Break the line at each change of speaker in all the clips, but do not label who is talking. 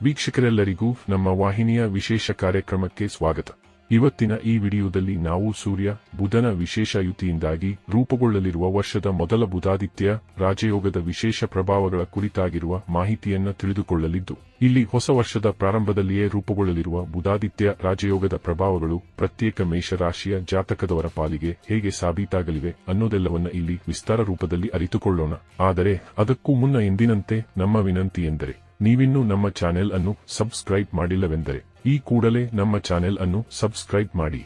ವೀಕ್ಷಕರೆಲ್ಲರಿಗೂ ನಮ್ಮ ವಾಹಿನಿಯ ವಿಶೇಷ ಕಾರ್ಯಕ್ರಮಕ್ಕೆ ಸ್ವಾಗತ. ಇವತ್ತಿನ ಈ ವಿಡಿಯೋದಲ್ಲಿ ನಾವು ಸೂರ್ಯ, ಬುಧನ ವಿಶೇಷ ಯುತಿಯಿಂದಾಗಿ ರೂಪುಗೊಳ್ಳಲಿರುವ ವರ್ಷದ ಮೊದಲ ಬುಧಾದಿತ್ಯ ರಾಜಯೋಗದ ವಿಶೇಷ ಪ್ರಭಾವಗಳ ಕುರಿತಾಗಿರುವ ಮಾಹಿತಿಯನ್ನು ತಿಳಿದುಕೊಳ್ಳಲಿದ್ದು, ಇಲ್ಲಿ ಹೊಸ ವರ್ಷದ ಪ್ರಾರಂಭದಲ್ಲಿಯೇ ರೂಪುಗೊಳ್ಳಲಿರುವ ಬುಧಾದಿತ್ಯ ರಾಜಯೋಗದ ಪ್ರಭಾವಗಳು ಪ್ರತ್ಯೇಕ ಮೇಷರಾಶಿಯ ಜಾತಕದವರ ಪಾಲಿಗೆ ಹೇಗೆ ಸಾಬೀತಾಗಲಿವೆ ಅನ್ನೋದೆಲ್ಲವನ್ನ ಇಲ್ಲಿ ವಿಸ್ತಾರ ರೂಪದಲ್ಲಿ ಅರಿತುಕೊಳ್ಳೋಣ. ಆದರೆ ಅದಕ್ಕೂ ಮುನ್ನ ಎಂದಿನಂತೆ ನಮ್ಮ ವಿನಂತಿ ಎಂದರೆ ನೀವಿನ್ನೂ ನಮ್ಮ ಚಾನೆಲ್ ಅನ್ನು ಸಬ್ಸ್ಕ್ರೈಬ್ ಮಾಡಿಲ್ಲವೆಂದರೆ, ಈ ಕೂಡಲೇ ನಮ್ಮ ಚಾನೆಲ್ ಅನ್ನು ಸಬ್ಸ್ಕ್ರೈಬ್ ಮಾಡಿ.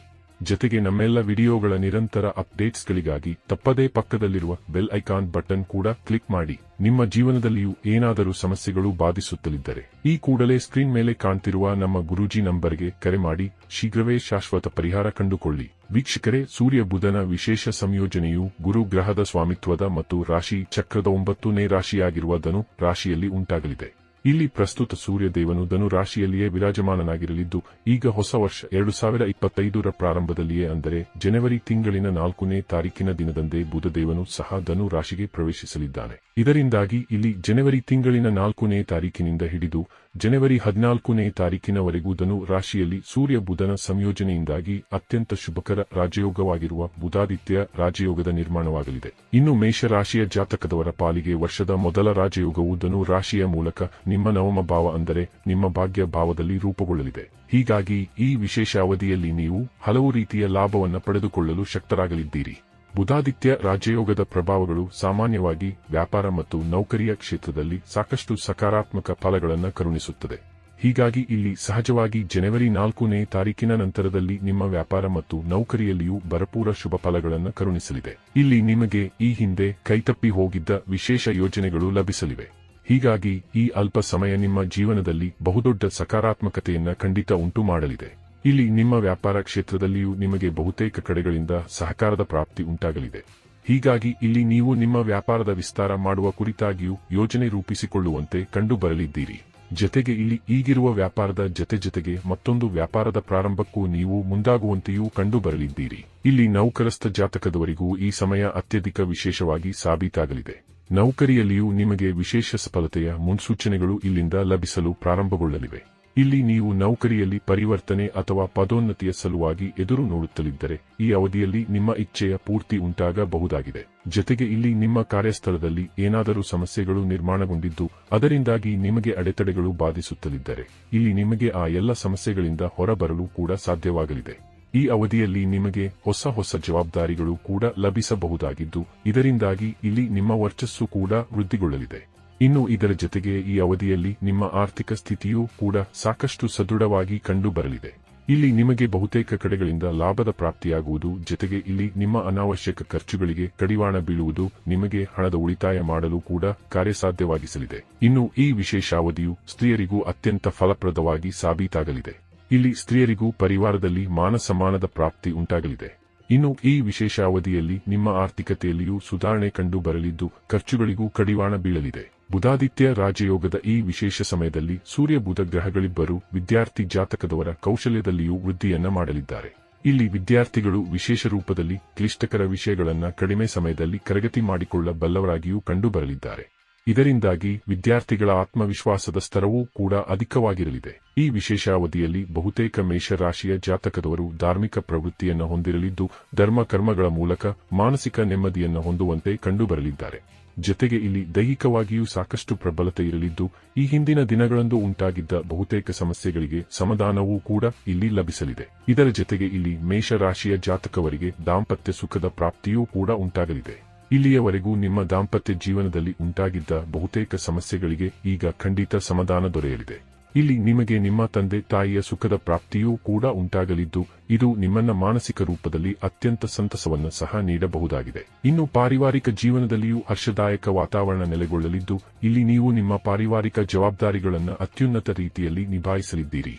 ಜೊತೆಗೆ ನಮ್ಮೆಲ್ಲ ವಿಡಿಯೋಗಳ ನಿರಂತರ ಅಪ್ಡೇಟ್ಸ್ಗಳಿಗಾಗಿ ತಪ್ಪದೇ ಪಕ್ಕದಲ್ಲಿರುವ ಬೆಲ್ ಐಕಾನ್ ಬಟನ್ ಕೂಡ ಕ್ಲಿಕ್ ಮಾಡಿ. ನಿಮ್ಮ ಜೀವನದಲ್ಲಿಯೂ ಏನಾದರೂ ಸಮಸ್ಯೆಗಳು ಬಾಧಿಸುತ್ತಲಿದ್ದರೆ, ಈ ಕೂಡಲೇ ಸ್ಕ್ರೀನ್ ಮೇಲೆ ಕಾಣ್ತಿರುವ ನಮ್ಮ ಗುರೂಜಿ ನಂಬರ್ಗೆ ಕರೆ ಮಾಡಿ. ಶೀಘ್ರವೇ ಶಾಶ್ವತ ಪರಿಹಾರ ಕಂಡುಕೊಳ್ಳಿ. ವೀಕ್ಷಕರೇ, ಸೂರ್ಯ ಬುಧನ ವಿಶೇಷ ಸಂಯೋಜನೆಯು ಗುರು ಗ್ರಹದ ಸ್ವಾಮಿತ್ವದ ಮತ್ತು ರಾಶಿ ಚಕ್ರದ ಒಂಬತ್ತನೇ ರಾಶಿಯಾಗಿರುವ ಧನು ರಾಶಿಯಲ್ಲಿ ಉಂಟಾಗಲಿದೆ. ಇಲ್ಲಿ ಪ್ರಸ್ತುತ ಸೂರ್ಯದೇವನು ಧನು ರಾಶಿಯಲ್ಲಿಯೇ ವಿರಾಜಮಾನನಾಗಿರಲಿದ್ದು, ಈಗ ಹೊಸ ವರ್ಷ ಎರಡು ಸಾವಿರ ಇಪ್ಪತ್ತೈದರ ಪ್ರಾರಂಭದಲ್ಲಿಯೇ ಅಂದರೆ ಜನವರಿ ತಿಂಗಳಿನ ನಾಲ್ಕನೇ ತಾರೀಕಿನ ದಿನದಂದೇ ಬುಧದೇವನು ಸಹ ಧನು ರಾಶಿಗೆ ಪ್ರವೇಶಿಸಲಿದ್ದಾನೆ. ಇದರಿಂದಾಗಿ ಇಲ್ಲಿ ಜನವರಿ ತಿಂಗಳಿನ ನಾಲ್ಕನೇ ತಾರೀಕಿನಿಂದ ಹಿಡಿದು ಜನವರಿ ಹದಿನಾಲ್ಕನೇ ತಾರೀಕಿನವರೆಗೂ ಧನು ರಾಶಿಯಲ್ಲಿ ಸೂರ್ಯ ಬುಧನ ಸಂಯೋಜನೆಯಿಂದಾಗಿ ಅತ್ಯಂತ ಶುಭಕರ ರಾಜಯೋಗವಾಗಿರುವ ಬುಧಾದಿತ್ಯ ರಾಜಯೋಗದ ನಿರ್ಮಾಣವಾಗಲಿದೆ. ಇನ್ನು ಮೇಷರಾಶಿಯ ಜಾತಕದವರ ಪಾಲಿಗೆ ವರ್ಷದ ಮೊದಲ ರಾಜಯೋಗವು ಧನು ರಾಶಿಯ ಮೂಲಕ ನಿಮ್ಮ ನವಮ ಭಾವ ಅಂದರೆ ನಿಮ್ಮ ಭಾಗ್ಯ ಭಾವದಲ್ಲಿ ರೂಪುಗೊಳ್ಳಲಿದೆ. ಹೀಗಾಗಿ ಈ ವಿಶೇಷ ಅವಧಿಯಲ್ಲಿ ನೀವು ಹಲವು ರೀತಿಯ ಲಾಭವನ್ನು ಪಡೆದುಕೊಳ್ಳಲು ಶಕ್ತರಾಗಲಿದ್ದೀರಿ. ಬುಧಾದಿತ್ಯ ರಾಜಯೋಗದ ಪ್ರಭಾವಗಳು ಸಾಮಾನ್ಯವಾಗಿ ವ್ಯಾಪಾರ ಮತ್ತು ನೌಕರಿಯ ಕ್ಷೇತ್ರದಲ್ಲಿ ಸಾಕಷ್ಟು ಸಕಾರಾತ್ಮಕ ಫಲಗಳನ್ನು ಕರುಣಿಸುತ್ತದೆ. ಹೀಗಾಗಿ ಇಲ್ಲಿ ಸಹಜವಾಗಿ ಜನವರಿ ನಾಲ್ಕನೇ ತಾರೀಕಿನ ನಂತರದಲ್ಲಿ ನಿಮ್ಮ ವ್ಯಾಪಾರ ಮತ್ತು ನೌಕರಿಯಲ್ಲಿಯೂ ಭರಪೂರ ಶುಭ ಫಲಗಳನ್ನು ಕರುಣಿಸಲಿದೆ. ಇಲ್ಲಿ ನಿಮಗೆ ಈ ಹಿಂದೆ ಕೈತಪ್ಪಿ ಹೋಗಿದ್ದ ವಿಶೇಷ ಯೋಜನೆಗಳು ಲಭಿಸಲಿವೆ. ಹೀಗಾಗಿ ಈ ಅಲ್ಪ ಸಮಯ ನಿಮ್ಮ ಜೀವನದಲ್ಲಿ ಬಹುದೊಡ್ಡ ಸಕಾರಾತ್ಮಕತೆಯನ್ನ ಖಂಡಿತ ಉಂಟು ಮಾಡಲಿದೆ ಇಲ್ಲಿ ನಿಮ್ಮ ವ್ಯಾಪಾರ ಕ್ಷೇತ್ರದಲ್ಲಿಯೂ ನಿಮಗೆ ಬಹುತೇಕ ಕಡೆಗಳಿಂದ ಸಹಕಾರದ ಪ್ರಾಪ್ತಿ ಉಂಟಾಗಲಿದೆ. ಹೀಗಾಗಿ ಇಲ್ಲಿ ನೀವು ನಿಮ್ಮ ವ್ಯಾಪಾರದ ವಿಸ್ತಾರ ಮಾಡುವ ಕುರಿತಾಗಿಯೂ ಯೋಜನೆ ರೂಪಿಸಿಕೊಳ್ಳುವಂತೆ ಕಂಡು ಬರಲಿದ್ದೀರಿ ಜತೆಗೆ ಇಲ್ಲಿ ಈಗಿರುವ ವ್ಯಾಪಾರದ ಜತೆ ಜತೆಗೆ ಮತ್ತೊಂದು ವ್ಯಾಪಾರದ ಪ್ರಾರಂಭಕ್ಕೂ ನೀವು ಮುಂದಾಗುವಂತೆಯೂ ಕಂಡು ಬರಲಿದ್ದೀರಿ ಇಲ್ಲಿ ನೌಕರಸ್ಥ ಜಾತಕದವರಿಗೂ ಈ ಸಮಯ ಅತ್ಯಧಿಕ ವಿಶೇಷವಾಗಿ ಸಾಬೀತಾಗಲಿದೆ. ನೌಕರಿಯಲ್ಲಿಯೂ ನಿಮಗೆ ವಿಶೇಷ ಸಫಲತೆಯ ಮುನ್ಸೂಚನೆಗಳು ಇಲ್ಲಿಂದ ಲಭಿಸಲು ಪ್ರಾರಂಭಗೊಳ್ಳಲಿವೆ. ಇಲ್ಲಿ ನೀವು ನೌಕರಿಯಲ್ಲಿ ಪರಿವರ್ತನೆ ಅಥವಾ ಪದೋನ್ನತಿಯ ಸಲುವಾಗಿ ಎದುರು ನೋಡುತ್ತಲಿದ್ದರೆ ಈ ಅವಧಿಯಲ್ಲಿ ನಿಮ್ಮ ಇಚ್ಛೆಯ ಪೂರ್ತಿ ಉಂಟಾಗಬಹುದಾಗಿದೆ. ಜತೆಗೆ ಇಲ್ಲಿ ನಿಮ್ಮ ಕಾರ್ಯಸ್ಥಳದಲ್ಲಿ ಏನಾದರೂ ಸಮಸ್ಯೆಗಳು ನಿರ್ಮಾಣಗೊಂಡಿದ್ದು, ಅದರಿಂದಾಗಿ ನಿಮಗೆ ಅಡೆತಡೆಗಳು ಬಾಧಿಸುತ್ತಲಿದ್ದರೆ, ಇಲ್ಲಿ ನಿಮಗೆ ಆ ಎಲ್ಲ ಸಮಸ್ಯೆಗಳಿಂದ ಹೊರಬರಲು ಕೂಡ ಸಾಧ್ಯವಾಗಲಿದೆ. ಈ ಅವಧಿಯಲ್ಲಿ ನಿಮಗೆ ಹೊಸ ಹೊಸ ಜವಾಬ್ದಾರಿಗಳು ಕೂಡ ಲಭಿಸಬಹುದಾಗಿದ್ದು, ಇದರಿಂದಾಗಿ ಇಲ್ಲಿ ನಿಮ್ಮ ವರ್ಚಸ್ಸು ಕೂಡ ವೃದ್ಧಿಗೊಳ್ಳಲಿದೆ. ಇನ್ನು ಇದರ ಜೊತೆಗೆ ಈ ಅವಧಿಯಲ್ಲಿ ನಿಮ್ಮ ಆರ್ಥಿಕ ಸ್ಥಿತಿಯೂ ಕೂಡ ಸಾಕಷ್ಟು ಸದೃಢವಾಗಿ ಕಂಡುಬರಲಿದೆ. ಇಲ್ಲಿ ನಿಮಗೆ ಬಹುತೇಕ ಕಡೆಗಳಿಂದ ಲಾಭದ ಪ್ರಾಪ್ತಿಯಾಗುವುದು, ಜೊತೆಗೆ ಇಲ್ಲಿ ನಿಮ್ಮ ಅನಾವಶ್ಯಕ ಖರ್ಚುಗಳಿಗೆ ಕಡಿವಾಣ ಬೀಳುವುದು ನಿಮಗೆ ಹಣದ ಉಳಿತಾಯ ಮಾಡಲು ಕೂಡ ಕಾರ್ಯಸಾಧ್ಯವಾಗಿಸಲಿದೆ. ಇನ್ನು ಈ ವಿಶೇಷ ಅವಧಿಯು ಸ್ತ್ರೀಯರಿಗೂ ಅತ್ಯಂತ ಫಲಪ್ರದವಾಗಿ ಸಾಬೀತಾಗಲಿದೆ. ಇಲ್ಲಿ ಸ್ತ್ರೀಯರಿಗೂ ಪರಿವಾರದಲ್ಲಿ ಮಾನಸಮಾನದ ಪ್ರಾಪ್ತಿ ಉಂಟಾಗಲಿದೆ. ಇನ್ನು ಈ ವಿಶೇಷ ಅವಧಿಯಲ್ಲಿ ನಿಮ್ಮ ಆರ್ಥಿಕತೆಯಲ್ಲಿಯೂ ಸುಧಾರಣೆ ಕಂಡು ಬರಲಿದ್ದು ಖರ್ಚುಗಳಿಗೂ ಕಡಿವಾಣ ಬೀಳಲಿದೆ. ಬುಧಾದಿತ್ಯ ರಾಜಯೋಗದ ಈ ವಿಶೇಷ ಸಮಯದಲ್ಲಿ ಸೂರ್ಯ ಬುಧ ಗ್ರಹಗಳಿಬ್ಬರು ವಿದ್ಯಾರ್ಥಿ ಜಾತಕದವರ ಕೌಶಲ್ಯದಲ್ಲಿಯೂ ವೃದ್ಧಿಯನ್ನ ಮಾಡಲಿದ್ದಾರೆ. ಇಲ್ಲಿ ವಿದ್ಯಾರ್ಥಿಗಳು ವಿಶೇಷ ರೂಪದಲ್ಲಿ ಕ್ಲಿಷ್ಟಕರ ವಿಷಯಗಳನ್ನ ಕಡಿಮೆ ಸಮಯದಲ್ಲಿ ಕರಗತಿ ಮಾಡಿಕೊಳ್ಳಬಲ್ಲವರಾಗಿಯೂ ಕಂಡುಬರಲಿದ್ದಾರೆ ಇದರಿಂದಾಗಿ ವಿದ್ಯಾರ್ಥಿಗಳ ಆತ್ಮವಿಶ್ವಾಸದ ಸ್ತರವೂ ಕೂಡ ಅಧಿಕವಾಗಿರಲಿದೆ. ಈ ವಿಶೇಷ ಅವಧಿಯಲ್ಲಿ ಬಹುತೇಕ ಮೇಷರಾಶಿಯ ಜಾತಕದವರು ಧಾರ್ಮಿಕ ಪ್ರವೃತ್ತಿಯನ್ನು ಹೊಂದಿರಲಿದ್ದು, ಧರ್ಮ ಕರ್ಮಗಳ ಮೂಲಕ ಮಾನಸಿಕ ನೆಮ್ಮದಿಯನ್ನು ಹೊಂದುವಂತೆ ಕಂಡುಬರಲಿದ್ದಾರೆ. ಜೊತೆಗೆ ಇಲ್ಲಿ ದೈಹಿಕವಾಗಿಯೂ ಸಾಕಷ್ಟು ಪ್ರಬಲತೆ ಇರಲಿದ್ದು, ಈ ಹಿಂದಿನ ದಿನಗಳಂದು ಉಂಟಾಗಿದ್ದ ಬಹುತೇಕ ಸಮಸ್ಯೆಗಳಿಗೆ ಸಮಾಧಾನವೂ ಕೂಡ ಇಲ್ಲಿ ಲಭಿಸಲಿದೆ. ಇದರ ಜೊತೆಗೆ ಇಲ್ಲಿ ಮೇಷರಾಶಿಯ ಜಾತಕವರಿಗೆ ದಾಂಪತ್ಯ ಸುಖದ ಪ್ರಾಪ್ತಿಯೂ ಕೂಡ ಉಂಟಾಗಲಿದೆ. ಇಲ್ಲಿಯವರೆಗೂ ನಿಮ್ಮ ದಾಂಪತ್ಯ ಜೀವನದಲ್ಲಿ ಉಂಟಾಗಿದ್ದ ಬಹುತೇಕ ಸಮಸ್ಯೆಗಳಿಗೆ ಈಗ ಖಂಡಿತ ಸಮಾಧಾನ ದೊರೆಯಲಿದೆ. ಇಲ್ಲಿ ನಿಮಗೆ ನಿಮ್ಮ ತಂದೆ ತಾಯಿಯ ಸುಖದ ಪ್ರಾಪ್ತಿಯೂ ಕೂಡ ಉಂಟಾಗಲಿದ್ದು, ಇದು ನಿಮ್ಮನ್ನ ಮಾನಸಿಕ ರೂಪದಲ್ಲಿ ಅತ್ಯಂತ ಸಂತಸವನ್ನು ಸಹ ನೀಡಬಹುದಾಗಿದೆ. ಇನ್ನು ಪಾರಿವಾರಿಕ ಜೀವನದಲ್ಲಿಯೂ ಹರ್ಷದಾಯಕ ವಾತಾವರಣ ನೆಲೆಗೊಳ್ಳಲಿದ್ದು, ಇಲ್ಲಿ ನೀವು ನಿಮ್ಮ ಪಾರಿವಾರಿಕ ಜವಾಬ್ದಾರಿಗಳನ್ನು ಅತ್ಯುನ್ನತ ರೀತಿಯಲ್ಲಿ ನಿಭಾಯಿಸಲಿದ್ದೀರಿ.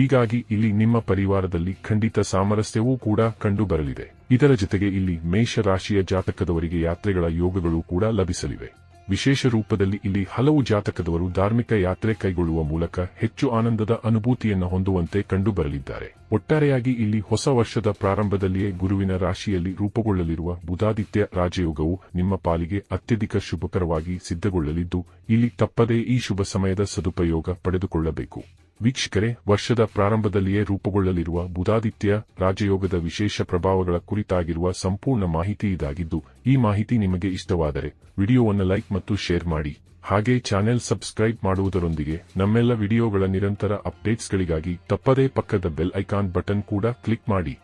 ಹೀಗಾಗಿ ಇಲ್ಲಿ ನಿಮ್ಮ ಪರಿವಾರದಲ್ಲಿ ಖಂಡಿತ ಸಾಮರಸ್ಯವೂ ಕೂಡ ಕಂಡುಬರಲಿದೆ. ಇದರ ಜೊತೆಗೆ ಇಲ್ಲಿ ಮೇಷ ರಾಶಿಯ ಜಾತಕದವರಿಗೆ ಯಾತ್ರೆಗಳ ಯೋಗಗಳು ಕೂಡ ಲಭಿಸಲಿವೆ. ವಿಶೇಷ ರೂಪದಲ್ಲಿ ಇಲ್ಲಿ ಹಲವು ಜಾತಕದವರು ಧಾರ್ಮಿಕ ಯಾತ್ರೆ ಕೈಗೊಳ್ಳುವ ಮೂಲಕ ಹೆಚ್ಚು ಆನಂದದ ಅನುಭೂತಿಯನ್ನು ಹೊಂದುವಂತೆ ಕಂಡುಬರಲಿದ್ದಾರೆ. ಒಟ್ಟಾರೆಯಾಗಿ ಇಲ್ಲಿ ಹೊಸ ವರ್ಷದ ಪ್ರಾರಂಭದಲ್ಲಿಯೇ ಗುರುವಿನ ರಾಶಿಯಲ್ಲಿ ರೂಪುಗೊಳ್ಳಲಿರುವ ಬುಧಾದಿತ್ಯ ರಾಜಯೋಗವು ನಿಮ್ಮ ಪಾಲಿಗೆ ಅತ್ಯಧಿಕ ಶುಭಕರವಾಗಿ ಸಿದ್ಧಗೊಳ್ಳಲಿದ್ದು, ಇಲ್ಲಿ ತಪ್ಪದೇ ಈ ಶುಭ ಸಮಯದ ಸದುಪಯೋಗ ಪಡೆದುಕೊಳ್ಳಬೇಕು. ವೀಕ್ಷಕರೇ, ವರ್ಷದ ಪ್ರಾರಂಭದಲ್ಲಿಯೇ ರೂಪುಗೊಳ್ಳಲಿರುವ ಬುಧಾದಿತ್ಯ ರಾಜಯೋಗದ ವಿಶೇಷ ಪ್ರಭಾವಗಳ ಕುರಿತಾಗಿರುವ ಸಂಪೂರ್ಣ ಮಾಹಿತಿ ಇದಾಗಿದ್ದು, ಈ ಮಾಹಿತಿ ನಿಮಗೆ ಇಷ್ಟವಾದರೆ ವಿಡಿಯೋವನ್ನು ಲೈಕ್ ಮತ್ತು ಶೇರ್ ಮಾಡಿ. ಹಾಗೆ ಚಾನೆಲ್ ಸಬ್ಸ್ಕ್ರೈಬ್ ಮಾಡುವುದರೊಂದಿಗೆ ನಮ್ಮೆಲ್ಲ ವಿಡಿಯೋಗಳ ನಿರಂತರ ಅಪ್ಡೇಟ್ಸ್ಗಳಿಗಾಗಿ ತಪ್ಪದೇ ಪಕ್ಕದ ಬೆಲ್ ಐಕಾನ್ ಬಟನ್ ಕೂಡ ಕ್ಲಿಕ್ ಮಾಡಿ.